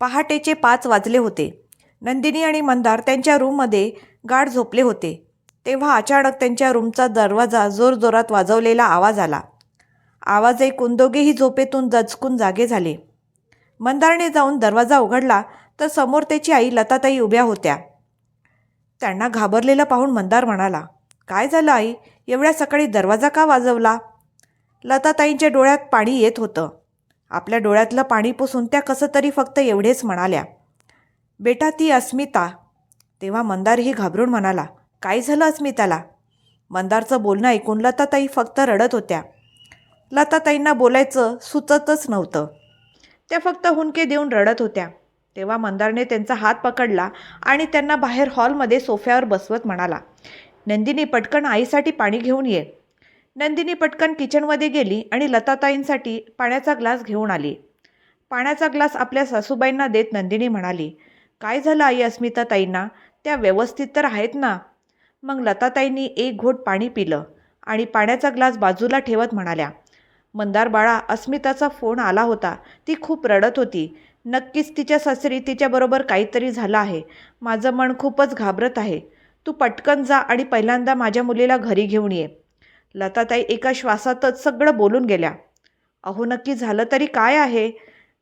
पहाटेचे पाच वाजले होते. नंदिनी आणि मंदार त्यांच्या रूममध्ये गाढ झोपले होते. तेव्हा अचानक त्यांच्या रूमचा दरवाजा जोरजोरात वाजवलेला आवाज आला. आवाज ऐकून दोघेही झोपेतून दचकून जागे झाले. मंदारने जाऊन दरवाजा उघडला तर समोर त्याची आई लताताई उभ्या होत्या. त्यांना घाबरलेलं पाहून मंदार म्हणाला काय झालं आई? एवढ्या सकाळी दरवाजा का वाजवला? लताताईंच्या डोळ्यात पाणी येत होतं. आपल्या डोळ्यातलं पाणी पुसून त्या कसं तरी फक्त एवढेच म्हणाल्या. बेटा ती अस्मिता. तेव्हा मंदारही घाबरून म्हणाला काय झालं अस्मिताला? मंदारचं बोलणं ऐकून लताताई फक्त रडत होत्या. लताताईंना बोलायचं सुचतच नव्हतं. त्या फक्त हुंके देऊन रडत होत्या. तेव्हा मंदारने त्यांचा हात पकडला आणि त्यांना बाहेर हॉलमध्ये सोफ्यावर बसवत म्हणाला नंदिनी पटकन आईसाठी पाणी घेऊन ये. नंदिनी पटकन किचनमध्ये गेली आणि लताताईंसाठी पाण्याचा ग्लास घेऊन आली. पाण्याचा ग्लास आपल्या सासूबाईंना देत नंदिनी म्हणाली काय झालं आई अस्मिता ताईंना? त्या व्यवस्थित तर आहेत ना? मग लताताईंनी एक घोट पाणी पिलं आणि पाण्याचा ग्लास बाजूला ठेवत म्हणाल्या मंदार बाळा अस्मिताचा फोन आला होता. ती खूप रडत होती. नक्कीच तिच्या सासरी तिच्याबरोबर काहीतरी झालं आहे. माझं मन खूपच घाबरत आहे. तू पटकन जा आणि पहिल्यांदा माझ्या मुलीला घरी घेऊन ये. लताताई एका श्वासातच सगळं बोलून गेल्या. अहो नक्की झालं तरी काय आहे?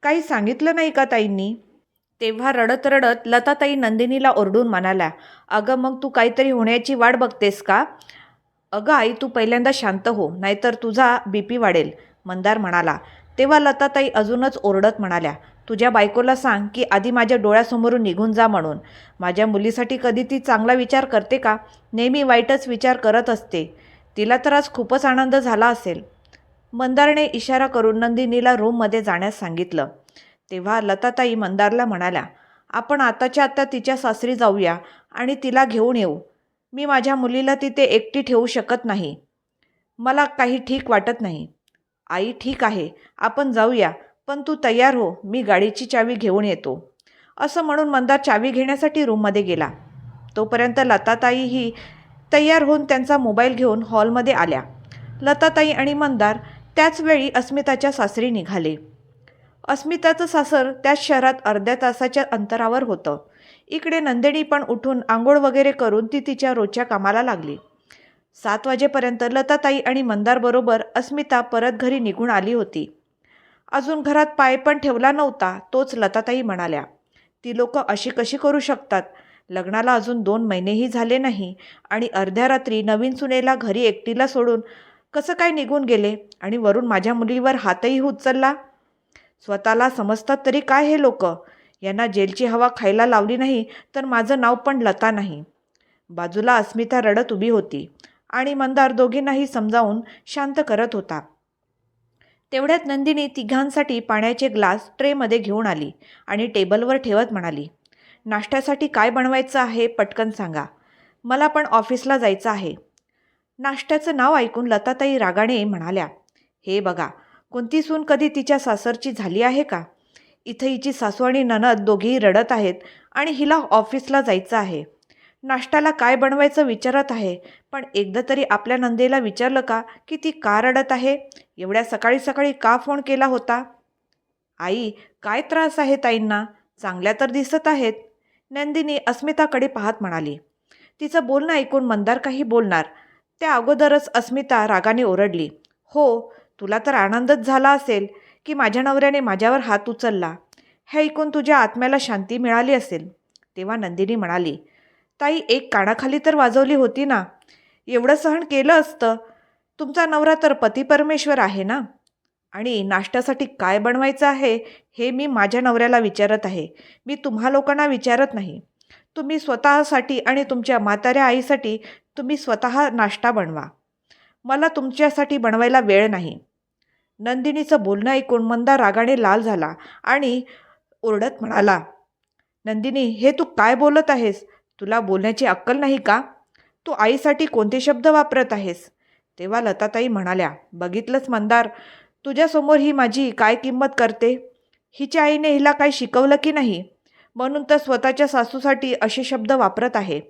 काही सांगितलं नाही का ताईंनी? तेव्हा रडत रडत लताताई नंदिनीला ओरडून म्हणाल्या अगं मग तू काहीतरी होण्याची वाट बघतेस का? अगं आई तू पहिल्यांदा शांत हो नाहीतर तुझा बी पी वाढेल मंदार म्हणाला. तेव्हा लताताई अजूनच ओरडत म्हणाल्या तुझ्या बायकोला सांग की आधी माझ्या डोळ्यासमोरून निघून जा म्हणून. माझ्या मुलीसाठी कधी ती चांगला विचार करते का? नेहमी वाईटच विचार करत असते. तिला तर आज खूपच आनंद झाला असेल. मंदारने इशारा करून नंदिनीला रूममध्ये जाण्यास सांगितलं. तेव्हा लताताई मंदारला म्हणाल्या आपण आताच्या आत्ता तिच्या सासरी जाऊया आणि तिला घेऊन येऊ. मी माझ्या मुलीला तिथे एकटी ठेवू शकत नाही. मला काही ठीक वाटत नाही. आई ठीक आहे आपण जाऊया पण तू तयार हो मी गाडीची चावी घेऊन येतो. असं म्हणून मंदार चावी घेण्यासाठी रूममध्ये गेला. तोपर्यंत लताताई ही तयार होऊन त्यांचा मोबाईल घेऊन हॉलमध्ये आल्या. लताताई आणि मंदार त्याच वेळी अस्मिताच्या सासरी निघाले. अस्मिताचं सासर त्याच शहरात अर्ध्या तासाच्या अंतरावर होतं. इकडे नंदिनी पण उठून आंघोळ वगैरे करून ती तिच्या रोजच्या कामाला लागली. सात वाजेपर्यंत लताताई आणि मंदारबरोबर अस्मिता परत घरी निघून आली होती. अजून घरात पाय पण ठेवला नव्हता तोच लताताई म्हणाल्या. ती लोक अशी कशी करू शकतात? लग्नाला अजून दोन महिनेही झाले नाही आणि अर्ध्या रात्री नवीन सुनेला घरी एकटीला सोडून कसं काय निघून गेले आणि वरून माझ्या मुलीवर हातही उचलला? स्वतःला समजतात तरी काय हे लोक? यांना जेलची हवा खायला लावली नाही तर माझं नाव पण लता नाही. बाजूला अस्मिता रडत उभी होती आणि मंदार दोघींनाही समजावून शांत करत होता. तेवढ्यात नंदिनी तिघांसाठी पाण्याचे ग्लास ट्रेमध्ये घेऊन आली आणि टेबलवर ठेवत म्हणाली नाश्त्यासाठी काय बनवायचं आहे पटकन सांगा. मला पण ऑफिसला जायचं आहे. नाश्त्याचं नाव ऐकून लताताई रागाने म्हणाल्या हे बघा कोणती सून कधी तिच्या सासरची झाली आहे का? इथं हिची सासू आणि ननद दोघेही रडत आहेत आणि हिला ऑफिसला जायचं आहे. नाश्त्याला काय बनवायचं विचारत आहे? पण एकदा तरी आपल्या नंदेला विचारलं का की ती का रडत आहे? एवढ्या सकाळी सकाळी का फोन केला होता? आई काय त्रास आहे ताईंना? चांगल्या तर दिसत आहेत. नंदिनी अस्मिताकडे पाहत म्हणाली तिचं बोलणं ऐकून मंदार काही बोलणार. त्या अगोदरच अस्मिता रागाने ओरडली हो तुला तर आनंदच झाला असेल की माझ्या नवऱ्याने माझ्यावर हात उचलला. हे ऐकून तुझ्या आत्म्याला शांती मिळाली असेल. तेव्हा नंदिनी म्हणाली ताई एक कानाखाली तर वाजवली होती ना. एवढं सहन केलं असतं. तुमचा नवरा तर पती परमेश्वर आहे ना? आणि नाश्त्यासाठी काय बनवायचं आहे हे मी माझ्या नवऱ्याला विचारत आहे. मी तुम्हा लोकांना विचारत नाही. तुम्ही स्वतःसाठी आणि तुमच्या म्हाताऱ्या आईसाठी तुम्ही स्वतः नाश्ता बनवा. मला तुमच्यासाठी बनवायला वेळ नाही. नंदिनीचं बोलणं ऐकून मंदा रागाने लाल झाला आणि ओरडत म्हणाला नंदिनी हे तू काय बोलत आहेस? तुला बोलण्याची अक्कल नाही का? तू आईसाठी कोणते शब्द वापरत आहेस? तेव्हा लताताई म्हणाल्या बघितलंच मंदार तुझ्यासमोर ही माझी काय किंमत करते? हिच्या आईने हिला काय शिकवलं की नाही? म्हणून तर स्वतःच्या सासूसाठी असे शब्द वापरत आहे.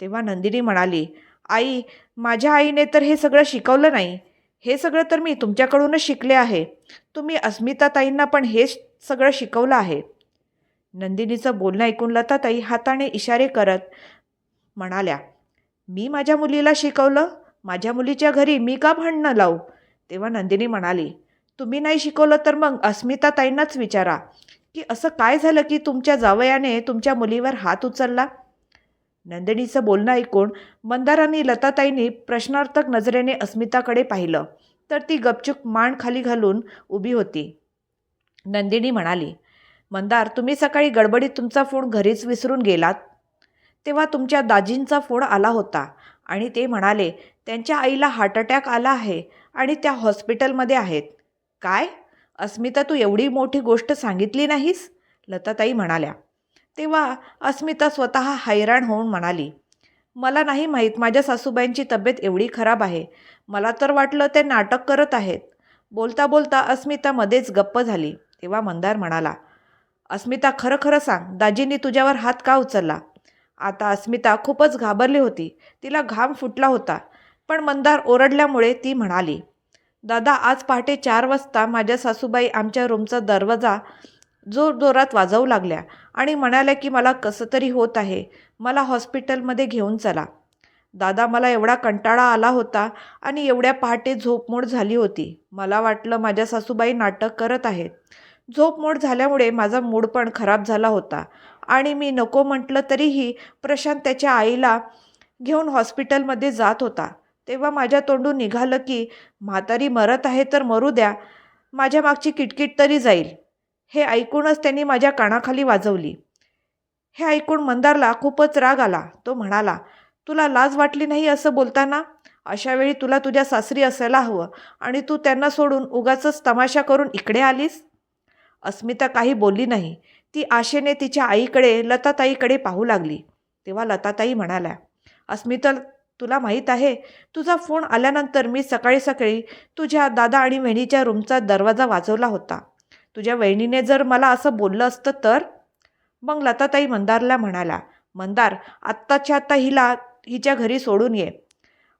तेव्हा नंदिनी म्हणाली आई माझ्या आईने तर हे सगळं शिकवलं नाही. हे सगळं तर मी तुमच्याकडूनच शिकले आहे. तुम्ही अस्मिताताईंना पण हेच सगळं शिकवलं आहे. नंदिनीचं बोलणं ऐकून लताताई हाताने इशारे करत म्हणाल्या मी माझ्या मुलीला शिकवलं? माझ्या मुलीच्या घरी मी का भांडणं लावू? तेव्हा नंदिनी म्हणाली तुम्ही नाही शिकवलं तर मग अस्मिता ताईंनाच विचारा. की असं काय झालं की तुमच्या जावयाने तुमच्या मुलीवर हात उचलला? नंदिनीचं बोलणं ऐकून मंदारांनी लताताईंनी प्रश्नार्थक नजरेने अस्मिताकडे पाहिलं. तर ती गपचूप मान खाली घालून उभी होती. नंदिनी म्हणाली मंदार तुम्ही सकाळी गडबडीत तुमचा फोन घरीच विसरून गेलात. तेव्हा तुमच्या दाजींचा फोन आला होता. आणि ते म्हणाले त्यांच्या आईला हार्ट अटॅक आला आहे आणि त्या हॉस्पिटलमध्ये आहेत. काय? अस्मिता तू एवढी मोठी गोष्ट सांगितली नाहीस? लताताई म्हणाल्या. तेव्हा अस्मिता स्वतः हैराण होऊन म्हणाली मला नाही माहीत माझ्या सासूबाईंची तब्येत एवढी खराब आहे. मला तर वाटलं ते नाटक करत आहेत. बोलता बोलता अस्मिता मध्येच गप्प झाली. तेव्हा मंदार म्हणाला अस्मिता खरं खरं सांग दाजींनी तुझ्यावर हात का उचलला? आता अस्मिता खूपच घाबरली होती. तिला घाम फुटला होता पण मंदार ओरडल्यामुळे ती म्हणाली दादा आज पहाटे चार वाजता माझ्या सासूबाई आमच्या रूमचा दरवाजा जोरजोरात वाजवू लागल्या आणि म्हणाल्या की मला कसं तरी होत आहे मला हॉस्पिटलमध्ये घेऊन चला. दादा मला एवढा कंटाळा आला होता आणि एवढ्या पहाटे झोपमोड झाली होती. मला वाटलं माझ्या सासूबाई नाटक करत आहेत. झोपमोड झाल्यामुळे माझा मूड पण खराब झाला होता. आणि मी नको म्हटलं तरीही प्रशांत त्याच्या आईला घेऊन हॉस्पिटलमध्ये जात होता. तेव्हा माझ्या तोंडून निघालं की म्हातारी मरत आहे तर मरू द्या. माझ्या मागची किटकिट तरी जाईल. हे ऐकूनच त्यांनी माझ्या कानाखाली वाजवली. हे ऐकून मंदारला खूपच राग आला. तो म्हणाला तुला लाज वाटली नाही असं बोलताना? अशा वेळी तुला तुझ्या सासरी असायला हवं आणि तू त्यांना सोडून उगाचच तमाशा करून इकडे आलीस? अस्मिता काही बोलली नाही. ती आशेने तिच्या आईकडे लताताईकडे पाहू लागली. तेव्हा लताताई म्हणाल्या अस्मिता तुला माहीत आहे तुझा फोन आल्यानंतर मी सकाळी सकाळी तुझ्या दादा आणि वहिनीच्या रूमचा दरवाजा वाजवला होता. तुझ्या वहिनीने जर मला असं बोललं असतं तर? मग लताताई मंदारला म्हणाला मंदार आत्ताच्या आत्ता हिला हिच्या घरी सोडून ये.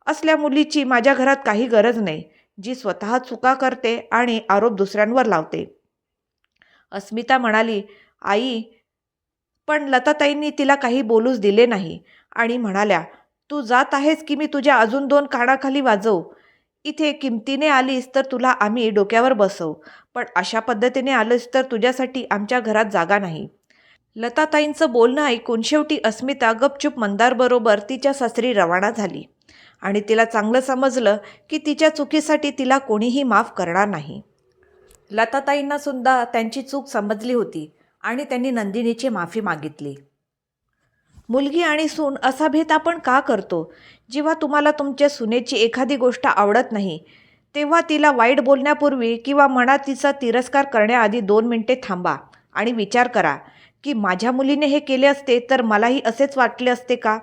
असल्या मुलीची माझ्या घरात काही गरज नाही. जी स्वतः चुका करते आणि आरोप दुसऱ्यांवर लावते. अस्मिता म्हणाली आई पण लताताईंनी तिला काही बोलूच दिले नाही. आणि म्हणाल्या तू जात आहेस की मी तुझ्या अजून दोन कानाखाली वाजवू? इथे किमतीने आलीस तर तुला आम्ही डोक्यावर बसवू. पण अशा पद्धतीने आलीस तर तुझ्यासाठी आमच्या घरात जागा नाही. लताताईंचं बोलणं ऐकून शेवटी अस्मिता गपचूप मंदारबरोबर तिच्या सासरी रवाना झाली. आणि तिला चांगलं समजलं की तिच्या चुकीसाठी तिला कोणीही माफ करणार नाही. लताताईंना सुद्धा त्यांची चूक समजली होती. आणि त्यांनी नंदिनीची माफी मागितली. मुलगी आणि सून असा भेद आपण का करतो? जेव्हा तुम्हाला तुमच्या सुनेची एखादी गोष्ट आवडत नाही तेव्हा तिला वाईट बोलण्यापूर्वी किंवा मनात तिचा तिरस्कार करण्याआधी दोन मिनटे थांबा आणि विचार करा की माझ्या मुलीने हे केले असते तर मलाही असेच वाटले असते का?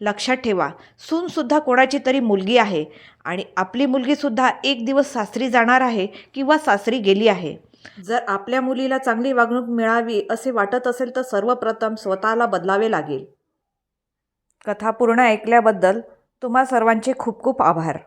लक्षात ठेवा सूनसुद्धा कोणाची तरी मुलगी आहे आणि आपली मुलगीसुद्धा एक दिवस सासरी जाणार आहे किंवा सासरी गेली आहे. जर आपल्या मुलीला चांगली वागणूक मिळावी असे वाटत असेल तर सर्वप्रथम स्वतःला बदलावे लागेल. कथा पूर्ण ऐकल्याबद्दल तुम्हा सर्वांचे खूप खूप आभार.